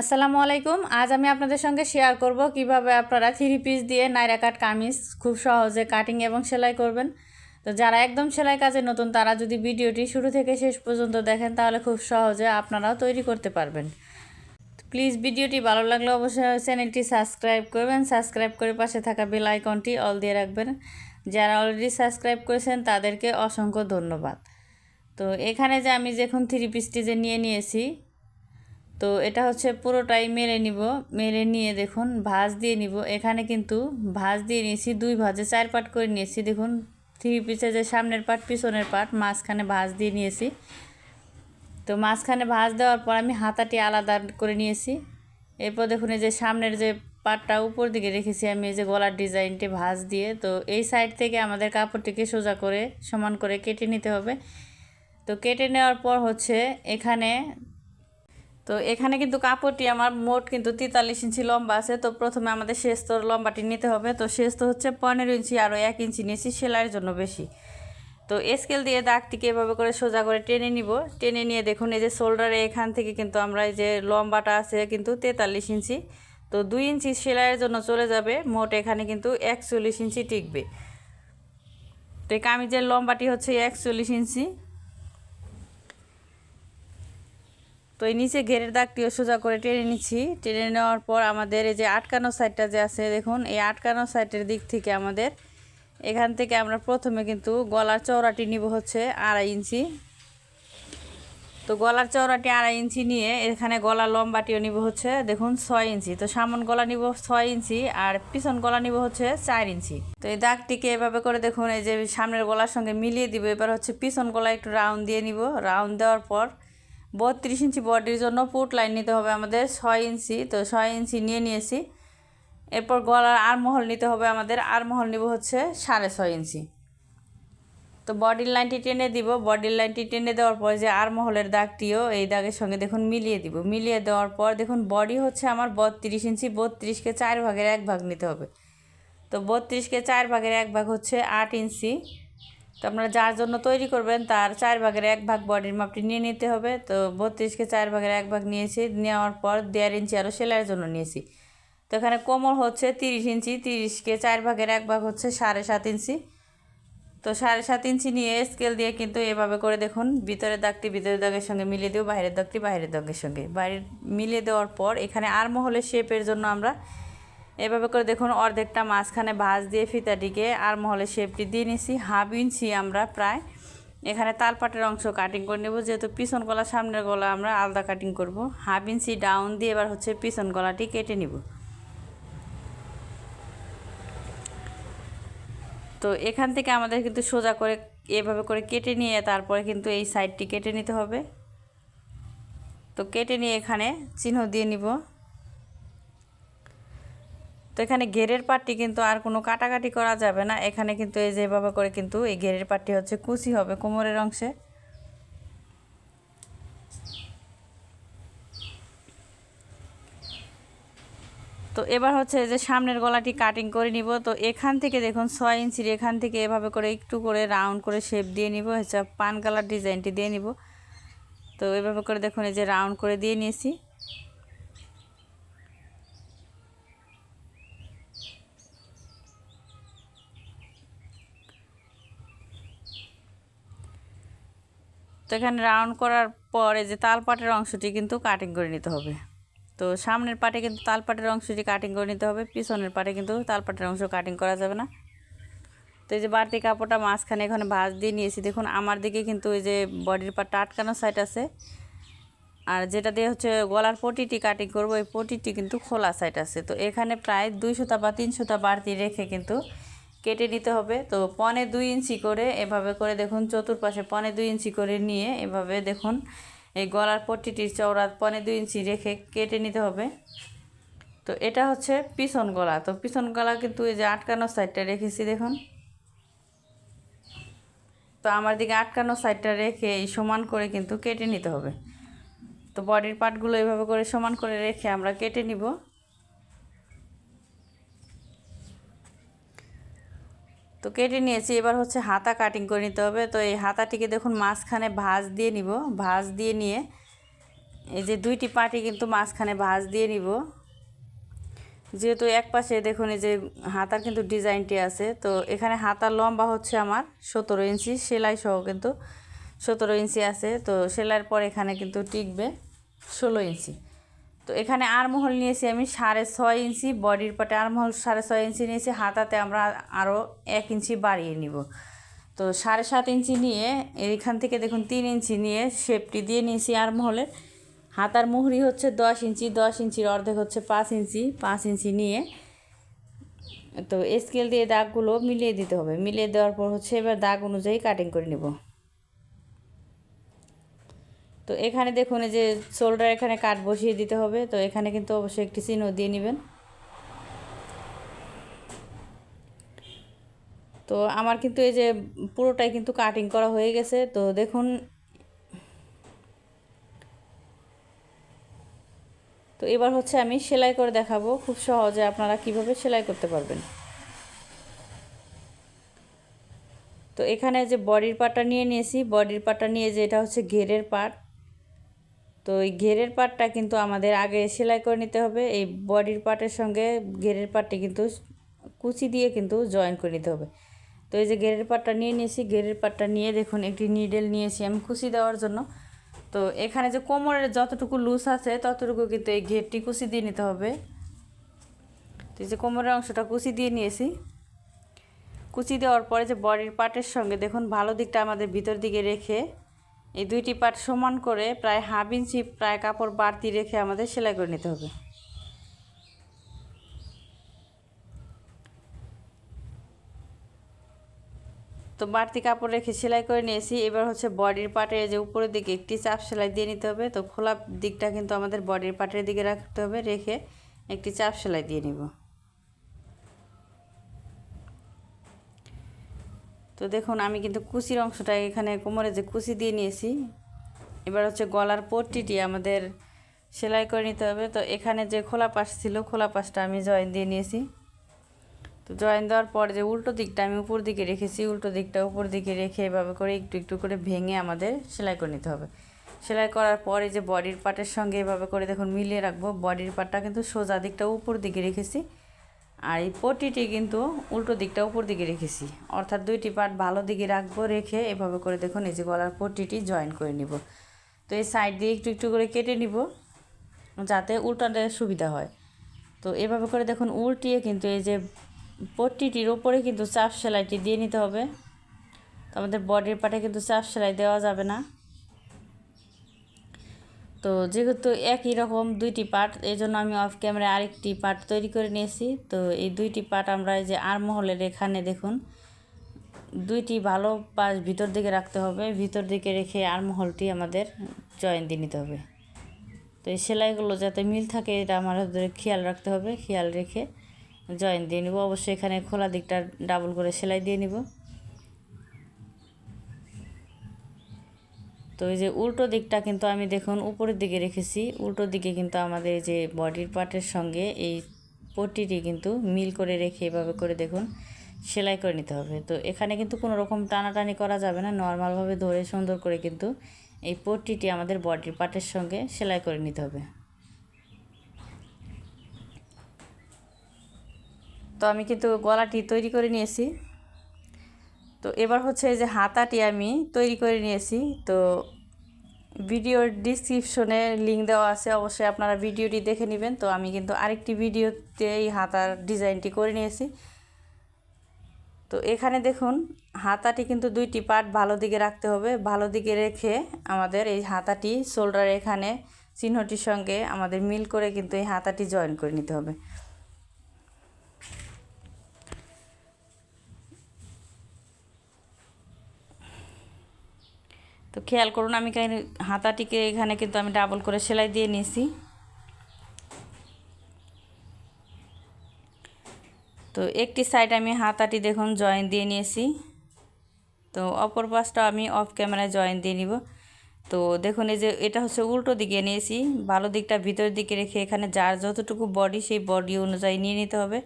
আসসালামু আলাইকুম। আজ আমি আপনাদের সঙ্গে শেয়ার করব কীভাবে আপনারা থ্রি পিস দিয়ে নাইরা কাট কামিজ খুব সহজে কাটিং এবং সেলাই করবেন। তো যারা একদম সেলাই কাজে নতুন, তারা যদি ভিডিওটি শুরু থেকে শেষ পর্যন্ত দেখেন, তাহলে খুব সহজে আপনারাও তৈরি করতে পারবেন। প্লিজ ভিডিওটি ভালো লাগলে অবশ্যই চ্যানেলটি সাবস্ক্রাইব করবেন। সাবস্ক্রাইব করে পাশে থাকা বেল আইকনটি অল দিয়ে রাখবেন। যারা অলরেডি সাবস্ক্রাইব করেছেন, তাদেরকে অসংখ্য ধন্যবাদ। তো এখানে যে আমি যখন থ্রি পিসটি যে নিয়ে নিয়েছি তো এটা হচ্ছে পুরোটাই মেলে নিব, মেলে নিয়ে দেখুন, ভাজ দিয়ে নিব। এখানে কিন্তু ভাজ দিয়ে নিয়েছি, দুই ভাজে চার পাট করে নিয়েছি। দেখুন থ্রি পিসে যে সামনের পাট, পিছনের পাট, মাঝখানে ভাঁজ দিয়ে নিয়েছি। তো মাঝখানে ভাজ দেওয়ার পর আমি হাতাটি আলাদা করে নিয়েছি। এরপর দেখুন, এই যে সামনের যে পাটটা উপর দিকে রেখেছি আমি, এই যে গলার ডিজাইনটি ভাঁজ দিয়ে। তো এই সাইড থেকে আমাদের কাপড়টিকে সোজা করে, সমান করে কেটে নিতে হবে। তো কেটে নেওয়ার পর হচ্ছে এখানে তো এখানে কিন্তু কাপড়টি আমার মোট কিন্তু তেতাল্লিশ ইঞ্চি লম্বা আছে। তো প্রথমে আমাদের শেস্তর লম্বাটি নিতে হবে। তো শেষ তো হচ্ছে পনেরো ইঞ্চি আরও এক ইঞ্চি নিয়েছি, সেলাইয়ের জন্য বেশি। তো স্কেল দিয়ে দাগটিকে এভাবে করে সোজা করে টেনে নিব। টেনে নিয়ে দেখুন, এই যে শোল্ডারে এখান থেকে কিন্তু আমরা এই যে লম্বাটা আছে কিন্তু তেতাল্লিশ ইঞ্চি। তো দুই ইঞ্চি সেলাইয়ের জন্য চলে যাবে, মোট এখানে কিন্তু একচল্লিশ ইঞ্চি টিকবে। তো কামিজের লম্বাটি হচ্ছে একচল্লিশ ইঞ্চি। তো এই নিচে ঘেরের দাগটিও সোজা করে টেনে নিচ্ছি। টেনে নেওয়ার পর আমাদের এই যে আটকানো সাইডটা যে আছে, দেখুন, এই আটকানো সাইডের দিক থেকে আমাদের এখান থেকে আমরা প্রথমে কিন্তু গলার চওড়াটি নিব হচ্ছে আড়াই ইঞ্চি। তো গলার চওড়াটি আড়াই ইঞ্চি নিয়ে এখানে গলার লম্বাটিও নিব হচ্ছে, দেখুন, ছয় ইঞ্চি। তো সামন গলা নিব ছয় ইঞ্চি আর পিছন গলা নিব হচ্ছে চার ইঞ্চি। তো এই দাগটিকে এভাবে করে দেখুন, এই যে সামনের গলার সঙ্গে মিলিয়ে দিব। এবার হচ্ছে পিছন গলা একটু রাউন্ড দিয়ে নিব। রাউন্ড দেওয়ার পর বত্রিশ ইঞ্চি বডির জন্য পুট লাইন নিতে হবে আমাদের ছয় ইঞ্চি, তো ছয় ইঞ্চি নিয়ে নিয়েছি। এরপর গলার আর মহল নিতে হবে আমাদের, আর মহল নিব হচ্ছে সাড়ে ছয় ইঞ্চি। তো বডির লাইনটি টেনে দিব, বডির লাইনটি টেনে দেওয়ার পর যে আর মহলের দাগটিও এই দাগের সঙ্গে দেখুন মিলিয়ে দিব। মিলিয়ে দেওয়ার পর দেখুন বডি হচ্ছে আমার বত্রিশ ইঞ্চি, বত্রিশকে চার ভাগের এক ভাগ নিতে হবে। তো বত্রিশকে চার ভাগের এক ভাগ হচ্ছে আট ইঞ্চি। তো আপনারা যার জন্য তৈরি করবেন, তার চার ভাগের এক ভাগ বডির মাপটি নিয়ে নিতে হবে। তো বত্রিশকে চার ভাগের এক ভাগ নিয়েছি, নেওয়ার পর দেড় ইঞ্চি আরও সেলাইয়ের জন্য নিয়েছি। তো এখানে কোমর হচ্ছে তিরিশ ইঞ্চি তিরিশকে চার ভাগের এক ভাগ হচ্ছে সাড়ে সাত ইঞ্চি। তো সাড়ে সাত ইঞ্চি নিয়ে স্কেল দিয়ে কিন্তু এভাবে করে দেখুন ভিতরের দাগটি ভিতরের দাগের সঙ্গে মিলিয়ে দেবো বাইরের দাগটি বাইরের দাগের সঙ্গে। বাইরের মিলিয়ে দেওয়ার পর এখানে আর মহলের শেপের জন্য আমরা এভাবে করে দেখুন, অর্ধেকটা মাঝখানে ভাঁজ দিয়ে ফিতাটিকে আর মহলে শেপটি দিয়ে নিছি হাফ ইঞ্চি আমরা প্রায়। এখানে তালপাটের অংশ কাটিং করে নেব, যেহেতু পিছন গলা, সামনের গলা আমরা আলাদা কাটিং করব। হাফ ইঞ্চি ডাউন দিয়ে এবার হচ্ছে পিছন গলাটি কেটে নিব। তো এখান থেকে আমাদের কিন্তু সোজা করে এভাবে করে কেটে নিয়ে তারপরে কিন্তু এই সাইডটি কেটে নিতে হবে। তো কেটে নিয়ে এখানে চিহ্ন দিয়ে নিব। তো এখানে ঘেরের পাটটি কিন্তু আর কোনো কাটাকাটি করা যাবে না। এখানে কিন্তু এই যেভাবে করে কিন্তু এই ঘেরের পাটটি হচ্ছে কুচি হবে কোমরের অংশে। তো এবার হচ্ছে যে সামনের গলাটি কাটিং করে নিব। তো এখান থেকে দেখুন ছয় ইঞ্চির এখান থেকে এভাবে করে একটু করে রাউন্ড করে শেপ দিয়ে নিব। হচ্ছে পান কালার ডিজাইনটি দিয়ে নিব। তো এভাবে করে দেখুন এই যে রাউন্ড করে দিয়ে নিয়েছি। তো এখানে রাউন্ড করার পরে যে তালপাটের অংশটি কিন্তু কাটিং করে নিতে হবে। তো সামনের পাটে কিন্তু তালপাটের অংশটি কাটিং করে নিতে হবে, পিছনের পাটে কিন্তু তালপাটের অংশ কাটিং করা যাবে না। তো এই যে বাড়তি কাপড়টা মাঝখানে এখানে ভাঁজ দিয়ে নিয়েছি, দেখুন আমার দিকে কিন্তু ওই যে বডির পাটটা আটকানো সাইড আছে। আর যেটা দিয়ে হচ্ছে গলার পটিটি কাটিং করব ওই পটিটি কিন্তু খোলা সাইড আছে। তো এখানে প্রায় দুই দুইশোটা বা তিনশোটা বাড়তি রেখে কিন্তু কেটে নিতে হবে। তো পনে দুই ইঞ্চি করে এভাবে করে দেখুন চতুর্পাশে পনে দুই ইঞ্চি করে নিয়ে এভাবে দেখুন এই গলার পট্টিটির চওড়া পনে দুই ইঞ্চি রেখে কেটে নিতে হবে। তো এটা হচ্ছে পিছন গলা। তো পিছন গলা কিন্তু এই যে আটকানো সাইডটা রেখেছি দেখুন। তো আমার দিকে আটকানো সাইডটা রেখে এই সমান করে কিন্তু কেটে নিতে হবে। তো বডির পার্টগুলো এভাবে করে সমান করে রেখে আমরা কেটে নিব। তো কেটে নিয়েছি। এবার হচ্ছে হাতা কাটিং করে নিতে হবে। তো এই হাতাটিকে দেখুন মাঝখানে ভাঁজ দিয়ে নিব। ভাঁজ দিয়ে নিয়ে এই যে দুইটি পাটি কিন্তু মাঝখানে ভাঁজ দিয়ে নিব। যেহেতু এক পাশে দেখুন এই যে হাতার কিন্তু ডিজাইনটি আছে। তো এখানে হাতার লম্বা হচ্ছে আমার সতেরো ইঞ্চি, সেলাই সহ কিন্তু সতেরো ইঞ্চি আছে। তো সেলাইয়ের পর এখানে কিন্তু টিকবে ষোলো ইঞ্চি। তো এখানে আরমহল নিয়েছি আমি সাড়ে ছয় ইঞ্চি, বডির পাটে আরমহল সাড়ে ছয় ইঞ্চি নিয়েছি, হাতাতে আমরা আরও এক ইঞ্চি বাড়িয়ে নিব। তো সাড়ে সাত ইঞ্চি নিয়ে এইখান থেকে দেখুন তিন ইঞ্চি নিয়ে শেপটি দিয়ে নিয়েছি আরমহলের। হাতার মুহুরি হচ্ছে দশ ইঞ্চি, দশ ইঞ্চির অর্ধেক হচ্ছে পাঁচ ইঞ্চি পাঁচ ইঞ্চি নিয়ে তো স্কেল দিয়ে দাগগুলো মিলিয়ে দিতে হবে। মিলিয়ে দেওয়ার পর হচ্ছে এবার দাগ অনুযায়ী কাটিং করে নেব। তো এখানে দেখুন এই যে শোল্ডার এখানে কাঠ বসিয়ে দিতে হবে। তো এখানে কিন্তু অবশ্যই একটি চিহ্ন দিয়ে নেবেন। তো আমার কিন্তু এই যে পুরোটাই কিন্তু কাটিং করা হয়ে গেছে। তো দেখুন। তো এবার হচ্ছে আমি সেলাই করে দেখাবো। খুব সহজে আপনারা কীভাবে সেলাই করতে পারবেন। তো এখানে যে বডির পাটটা নিয়ে নিয়েছি, বডির পাটটা নিয়ে যে এটা হচ্ছে ঘেরের পাট। তো এই ঘেরের পাটটা কিন্তু আমাদের আগে সেলাই করে নিতে হবে। এই বডির পাটের সঙ্গে ঘেরের পাটটি কিন্তু কুচি দিয়ে কিন্তু জয়েন করে নিতে হবে। তো এই যে ঘেরের পাটটা নিয়ে নিয়েছি, ঘেরের পাটটা নিয়ে দেখুন একটি নিডেল নিয়েছি আমি কুচি দেওয়ার জন্য। তো এখানে যে কোমরের যতটুকু লুজ আছে, ততটুকু কিন্তু এই ঘেরটি কুচি দিয়ে নিতে হবে। তো এই যে কোমরের অংশটা কুচি দিয়ে নিয়েছি। কুচি দেওয়ার পরে যে বডির পার্টের সঙ্গে দেখুন ভালো দিকটা আমাদের ভিতর দিকে রেখে এই দুইটি পার্ট সমান করে প্রায় হাফ ইঞ্চি প্রায় কাপড় বাড়তি রেখে আমাদের সেলাই করে নিতে হবে। তো বাড়তি কাপড় রেখে সেলাই করে নিয়েছি। এবার হচ্ছে বডির পার্টে যে উপরের দিকে একটি চাপ সেলাই দিয়ে নিতে হবে। তো খোলা দিকটা কিন্তু আমাদের বডির পার্টের দিকে রাখতে হবে। রেখে একটি চাপ সেলাই দিয়ে নিব। তো দেখুন, আমি কিন্তু কুচির অংশটা এখানে কোমরে যে কুচি দিয়ে নিয়েছি, এবার হচ্ছে গলার পট্টিটি আমাদের সেলাই করে নিতে হবে। তো এখানে যে খোলা পাশ ছিল, খোলা পাশটা আমি জয়েন দিয়ে নিয়েছি। তো জয়েন দেওয়ার পর যে উল্টো দিকটা আমি উপর দিকে রেখেছি, উল্টো দিকটা উপর দিকে রেখে এভাবে করে একটু একটু করে ভেঙে আমাদের সেলাই করে নিতে হবে। সেলাই করার পরে যে বডির পার্টের সঙ্গে এভাবে করে দেখুন মিলিয়ে রাখব, বডির পার্টটা কিন্তু সোজা দিকটা উপর দিকে রেখেছি। আর এই পটিটি কিন্তু উল্টো দিকটা উপর দিকে রেখেছি। অর্থাৎ দুইটি পার্ট ভালো দিকে রাখব, রেখে এভাবে করে দেখুন এই যে গলার পটিটি জয়েন করে নিব। তো এই সাইড দিয়ে একটু একটু করে কেটে নিব, যাতে উল্টাতে সুবিধা হয়। তো এভাবে করে দেখুন উল্টিয়ে কিন্তু এই যে পট্টিটির ওপরে কিন্তু চাপ সেলাইটি দিয়ে নিতে হবে। তো আমাদের বডির পাটে কিন্তু চাপ সেলাই দেওয়া যাবে না। তো যেহেতু একই রকম দুইটি পার্ট এই জন্য আমি অফ ক্যামেরায় আরেকটি পার্ট তৈরি করে নিয়েছি। তো এই দুইটি পার্ট আমরা এই যে আরমহলের এখানে দেখুন, দুইটি ভালো পাশ ভিতর দিকে রাখতে হবে। ভিতর দিকে রেখে আরমহলটি আমাদের জয়েন দিয়ে নিতে হবে। তো এই সেলাইগুলো যাতে মিল থাকে, এটা আমাদের খেয়াল রাখতে হবে। খেয়াল রেখে জয়েন দিয়ে নিব। অবশ্যই এখানে খোলা দিকটা ডাবল করে সেলাই দিয়ে নিব। তো এই যে উল্টো দিকটা কিন্তু আমি দেখুন উপরের দিকে রেখেছি। উল্টো দিকে কিন্তু আমাদের যে বডির পার্টের সঙ্গে এই পট্টিটি কিন্তু মিল করে রেখে এভাবে করে দেখুন সেলাই করে নিতে হবে। তো এখানে কিন্তু কোনো রকম টানাটানি করা যাবে না। নর্মালভাবে ধরে সুন্দর করে কিন্তু এই পট্টিটি আমাদের বডির পার্টের সঙ্গে সেলাই করে নিতে হবে। তো আমি কিন্তু গলাটি তৈরি করে নিয়েছি। তো এবার হচ্ছে যে হাতাটি আমি তৈরি করে নিয়েছি। তো ভিডিওর ডিসক্রিপশনে লিঙ্ক দেওয়া আছে, অবশ্যই আপনারা ভিডিওটি দেখে নেবেন। তো আমি কিন্তু আরেকটি ভিডিওতে এই হাতার ডিজাইনটি করে নিয়েছি। তো এখানে দেখুন, হাতাটি কিন্তু দুইটি পার্ট ভালো দিকে রাখতে হবে। ভালো দিকে রেখে আমাদের এই হাতাটি শোল্ডার এখানে চিহ্নটির সঙ্গে আমাদের মিল করে কিন্তু এই হাতাটি জয়েন করে নিতে হবে। তো খেয়াল করুন, আমি হাতাটিকে এখানে কিন্তু আমি ডাবল করে সেলাই দিয়ে নিয়েছি তো একটি সাইড আমি হাতাটি দেখুন জয়েন দিয়ে নিয়েছি। তো অপর পাশটা আমি অফ ক্যামেরায় জয়েন দিয়ে নিব। তো দেখুন, এই যে এটা হচ্ছে উল্টো দিকে নিয়েছি, ভালো দিকটা ভিতর দিকে রেখে এখানে যার যতটুকু বডি সেই বডি অনুযায়ী নিয়ে নিতে হবে।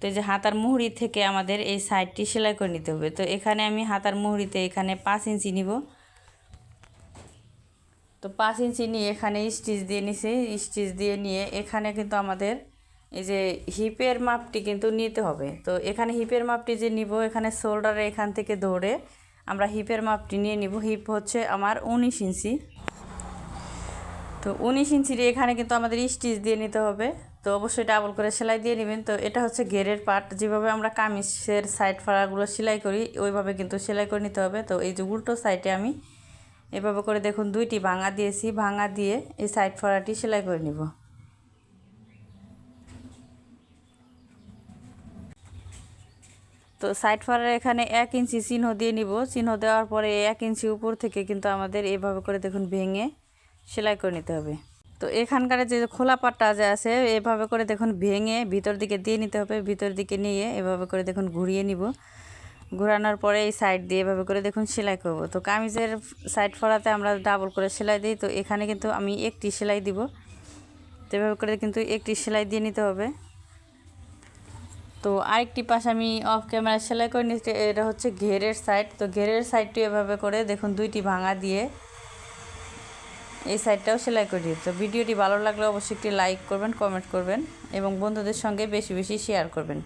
তো এই যে হাতার মুহুরি থেকে আমাদের এই সাইডটি সেলাই করে নিতে হবে। তো এখানে আমি হাতার মুহুরিতে এখানে পাঁচ ইঞ্চি নিব। তো পাঁচ ইঞ্চি নিয়ে এখানে স্টিচ দিয়ে নিছি। স্টিচ দিয়ে নিয়ে এখানে কিন্তু আমাদের এই যে হিপের মাপটি কিন্তু নিতে হবে। তো এখানে হিপের মাপটি যে নিব, এখানে শোল্ডারে এখান থেকে ধরে আমরা হিপের মাপটি নিয়ে নিব। হিপ হচ্ছে আমার উনিশ ইঞ্চি। তো উনিশ ইঞ্চির এখানে কিন্তু আমাদের স্টিচ দিয়ে নিতে হবে। তো অবশ্যই ডাবল করে সেলাই দিয়ে নেবেন। তো এটা হচ্ছে ঘেরের পার্ট যেভাবে আমরা কামিজের সাইড ফাড়াগুলো সেলাই করি, ওইভাবে কিন্তু সেলাই করে নিতে হবে। তো এই যে উল্টো সাইডে আমি এভাবে করে দেখুন দুইটি ভাঙা দিয়েছি। ভাঙা দিয়ে এই সাইড ফাড়াটি সেলাই করে নিব। তো সাইড ফাড়ার এখানে এক ইঞ্চি চিহ্ন দিয়ে নিব। চিহ্ন দেওয়ার পরে এক ইঞ্চি উপর থেকে কিন্তু আমাদের এভাবে করে দেখুন ভেঙে সেলাই করে নিতে হবে। তো এখানকার যে খোলা পাটটা যে আছে, এভাবে করে দেখুন ভেঙে ভিতর দিকে দিয়ে নিতে হবে, ভিতর দিকে নিয়ে এভাবে করে দেখুন ঘুরিয়ে নিব। ঘোরানোর পরে এই সাইড দিয়ে এভাবে করে দেখুন সেলাই করব। তো কামিজের সাইড ফরাতে আমরা ডাবল করে সেলাই দিই, তো এখানে কিন্তু আমি একটি সেলাই দিব। তো এভাবে করে কিন্তু একটি সেলাই দিয়ে নিতে হবে। তো আরেকটি পাশ আমি অফ ক্যামেরা সেলাই করে নিচ্ছি, এটা হচ্ছে ঘেরের সাইড তো ঘেরের সাইডটি এভাবে করে দেখুন দুইটি ভাঙা দিয়ে এই সাইডটাও সেলাই করে তো ভিডিওটি ভালো লাগলে অবশ্যই একটি লাইক করবেন, কমেন্ট করবেন এবং বন্ধুদের সঙ্গে বেশি বেশি শেয়ার করবেন।